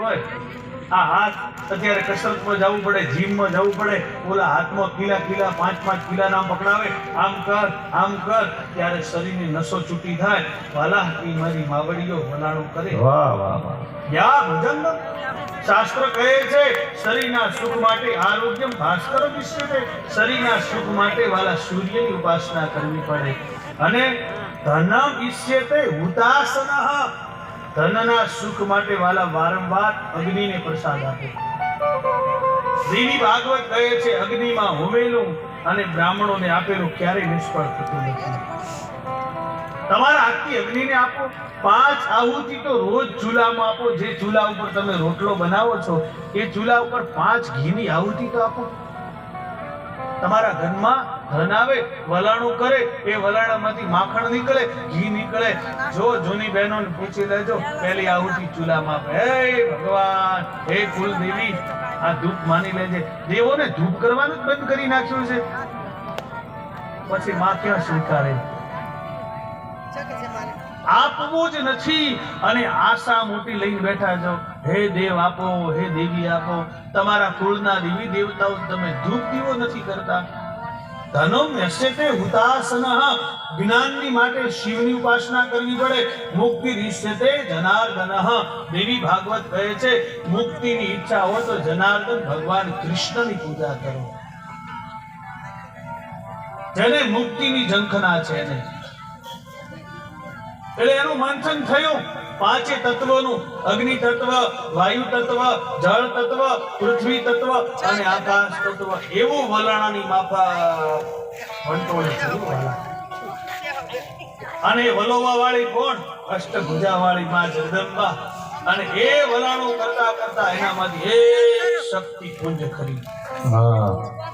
હોય આ હાથ અત્યારે કસરતમાં જવું પડે જીમમાં જવું પડે ઓલા હાથમાં કિલા કિલા પાંચ પાંચ કિલા નામ પકડાવે આમ કર આમ કર ત્યારે શરીરની નસો છૂટી થાય. વાલા ઈ મારી માવડીઓ વલાણું કરે. વાહ વાહ વાહ. યા ભજન શાસ્ત્ર કહે છે શરીરના સુખ માટે આરોગ્યમ ભાસ્કર વિશ્યતે શરીરના સુખ માટે વાલા સૂર્યની ઉપાસના કરવી પડે. અને ધનમ ઈષ્યતે હુતાસનઃ. ધનના સુખ માટે વાલા વારંવાર અગ્નિને પ્રસાદ આપે. દેવી ભાગવત કહે છે, અગ્નિમાં હોમેલું અને બ્રાહ્મણોને આપેલું ક્યારેય નિષ્ફળ થતું નથી. તમારા હાથથી અગ્નિને આપો, પાંચ આહુતિ તો રોજ ચૂલામાં આપો. જે ચૂલા ઉપર તમે રોટલો બનાવો છો, એ ચૂલા ઉપર પાંચ ઘીની આહુતિ તો આપો. તમારા ઘરમાં ધન આવે વલાણું કરે એ વલાણામાંથી માખણ નીકળે ઘી નીકળે. જો જૂની બહેનોને પૂછી લેજો પહેલી આહુતિ ચૂલામાં હે ભગવાન હે કુલદેવી આ ધૂપ માની લેજે. દેવોને ધૂપ કરવાનું જ બંધ કરી નાખ્યું છે. પછી માં ક્યાં સ્વીકારે? આપવું જ નથી. અને આશા મોટી લઈને બેઠા છો. હે દેવ આપો, હે દેવી આપો, તમારા કુળના દેવી દેવતાઓ તમે ધૂપ દીવો નથી કરતા? ધનમ યસ્યતે હુતાસન. જ્ઞાનની માટે શિવની ઉપાસના કરવી પડે. મુક્તિ રિષ્યતે જનાર્દન. દેવી ભાગવત કહે છે, મુક્તિની ઈચ્છા હોય તો જનાર્દન ભગવાન કૃષ્ણની પૂજા કરો. જેને મુક્તિની ઝંખના છે એને. એટલે એનું મંથન થયું. પાંચે તત્વોનું, અગ્નિ તત્વ, વાયુ તત્વ, જળ તત્વ, પૃથ્વી તત્વ અને આકાશ તત્વ. એવું વલાણાની માફા અને વલોવા વાળી કોણ? અષ્ટભુજા વાળી માં જગદંબા. અને એ વલાણું કરતા કરતા એનામાંથી એક શક્તિ પુંજ ખરી. હા.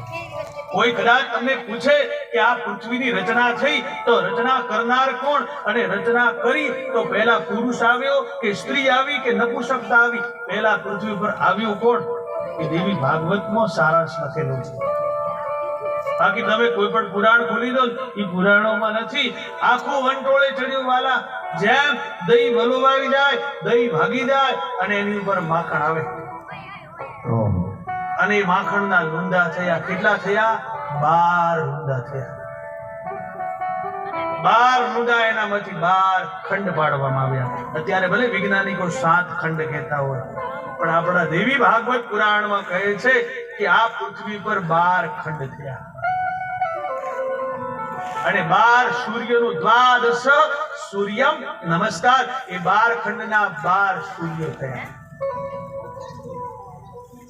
કોઈ કદાચ તમને પૂછે કે આ પૃથ્વીની રચના થઈ તો રચના કરનાર કોણ? અને રચના કરી તો પહેલા પુરુષ આવ્યો કે સ્ત્રી આવી કે નપુસકતા આવી? પહેલા પૃથ્વી પર આવ્યું કોણ? એ દેવી ભાગવતમાં સારાંશ લખેલું છે. બાકી તમે કોઈ પણ પુરાણ ખોલી દો એ પુરાણોમાં નથી. આખું વંટોળે ચડ્યું વાલા. જેમ દહીં વલોવાઈ જાય, દહીં ભાગી જાય અને એની ઉપર માખણ આવે. અને માખણના લુંડા થયા. કેટલા થયા? બાર લુંડા થયા. બાર લુંડા એનામાંથી બાર ખંડ પાડવામાં આવ્યા. અત્યારે ભલે વૈજ્ઞાનિકો સાત ખંડ કહેતા હોય, પણ આપણા દેવી ભાગવત પુરાણમાં કહે છે કે આ પૃથ્વી પર બાર ખંડ થયા. અને બાર સૂર્યનું દ્વાદશ સૂર્યમ નમસ્કાર. એ બાર ખંડના બાર સૂર્ય થયા.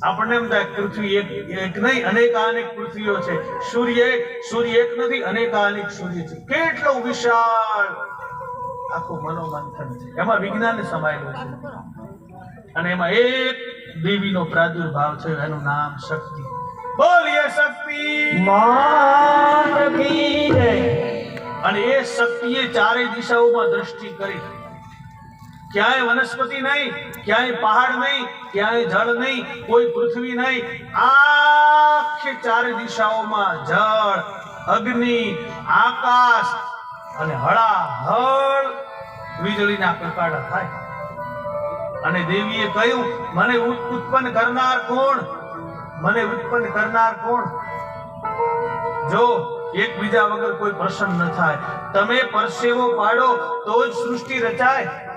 આપણને એમ થાય પૃથ્વી એક એક નહીં અનેકાનેક પૃથ્વીઓ છે. સૂર્ય એક સૂર્ય એક નથી અનેકાનેક સૂર્ય છે. કેટલો વિશાળ! આખું મનોમંથન છે. એમાં વિજ્ઞાન સમાયેલું છે. અને એમાં એક દેવીનો પ્રાદુર્ભાવ છે એનું નામ શક્તિ. બોલીએ શક્તિ! માત કી જય. અને એ શક્તિએ ચારેય દિશાઓમાં દ્રષ્ટિ કરી. ક્યાંય વનસ્પતિ નહીં, ક્યાંય પહાડ નહીં, ક્યાંય જળ નહીં, કોઈ પૃથ્વી નહીં. આખી ચારે દિશાઓમાં જળ, અગ્નિ, આકાશ અને હળાહળ વીજળીના કકાડા થાય. અને દેવીએ કહ્યું, મને ઉત- ઉત્પન્ન કરનાર કોણ? મને ઉત્પન્ન કરનાર કોણ? જો એકબીજા વગર કોઈ પ્રસન્ન ન થાય, તમે પરસેવો પાડો તો જ સૃષ્ટિ રચાય.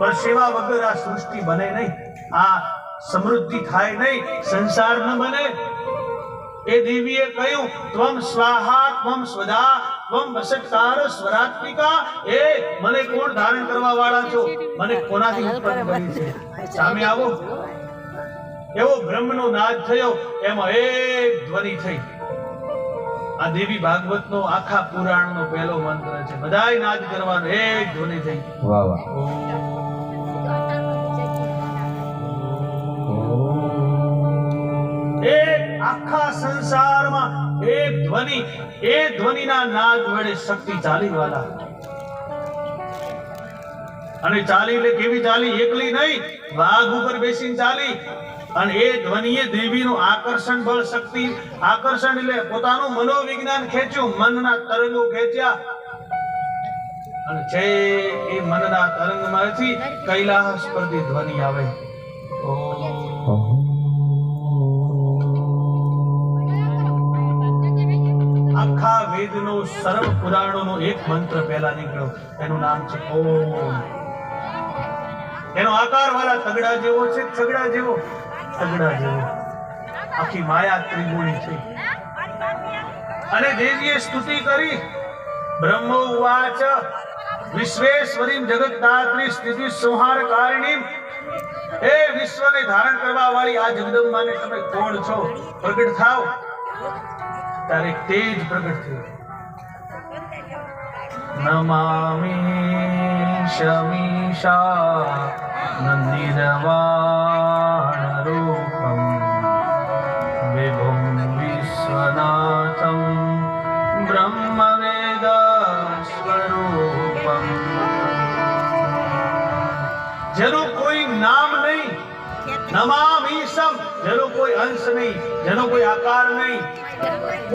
પરસેવા વગર આ સૃષ્ટિ બને નહીં. આ સમૃદ્ધિ થાય નહીં. સંસાર ન બને. એ દેવીએ કહ્યું ત્વમ સ્વાહા ત્વમ સ્વદા ત્વમ વસટકાર સ્વરાત્મિકા. એ મને કોણ ધારણ કરવા વાળા છો? મને કોનાથી ઉત્પન્ન કરી છે? સામે આવો. એવો બ્રહ્મનો નાદ થયો. એમાં એક ધ્વનિ થઈ. આ દેવી ભાગવત નો આખા પુરાણ નો પહેલો મંત્ર છે. બધાય નાદ કરવાનો એક ધ્વનિ થઈ. વાહ વાહ. આખા સંસારમાં એક ધ્વનિ, એ ધ્વનિના નાદ વડે શક્તિ ચાલી વાલા. અને ચાલી એટલે કેવી ચાલી? એકલી નહીં, વાઘ ઉપર બેસીને ચાલી. અને એ ધ્વનિએ દેવીનું આકર્ષણ, બળ, શક્તિ, આકર્ષણ એટલે પોતાનું મનોવિજ્ઞાન ખેંચ્યું, મનના તરંગો ખેંચ્યા. અને જે એ મનના તરંગમાંથી કૈલાસ પરથી ધ્વનિ આવે. ઓમ. વેદનો સર્વ પુરાણોનો એક મંત્ર પહેલા નીકળ્યો. એનું નામ છે ઓમ. એનો આકાર વાળા તગડા જેવો છે તગડા જેવો. તગડા જેવો. આખી માયા ત્રિગુણી છે. અને દેવીએ સ્તુતિ કરી. બ્રહ્મો ઉવાચ. વિશ્વેશ્વરીમ જગતદાત્રી સ્થિતિ સંહારકારિણી એ વિશ્વને ધારણ કરવા વાળી આ જગદંબાને તમે કોણ છો? પ્રગટ થાવ. ત્યારે તેજ પ્રગટ થયું. નમામી શમીશા નંદિરવાણ રૂપમ વિભુમ વિશ્વનાથમ બ્રહ્મવેદ સ્વરૂપમ જેનું કોઈ નામ નહીં નમામીશમ જેનો કોઈ અંશ નહીં, જેનો કોઈ આકાર નહીં.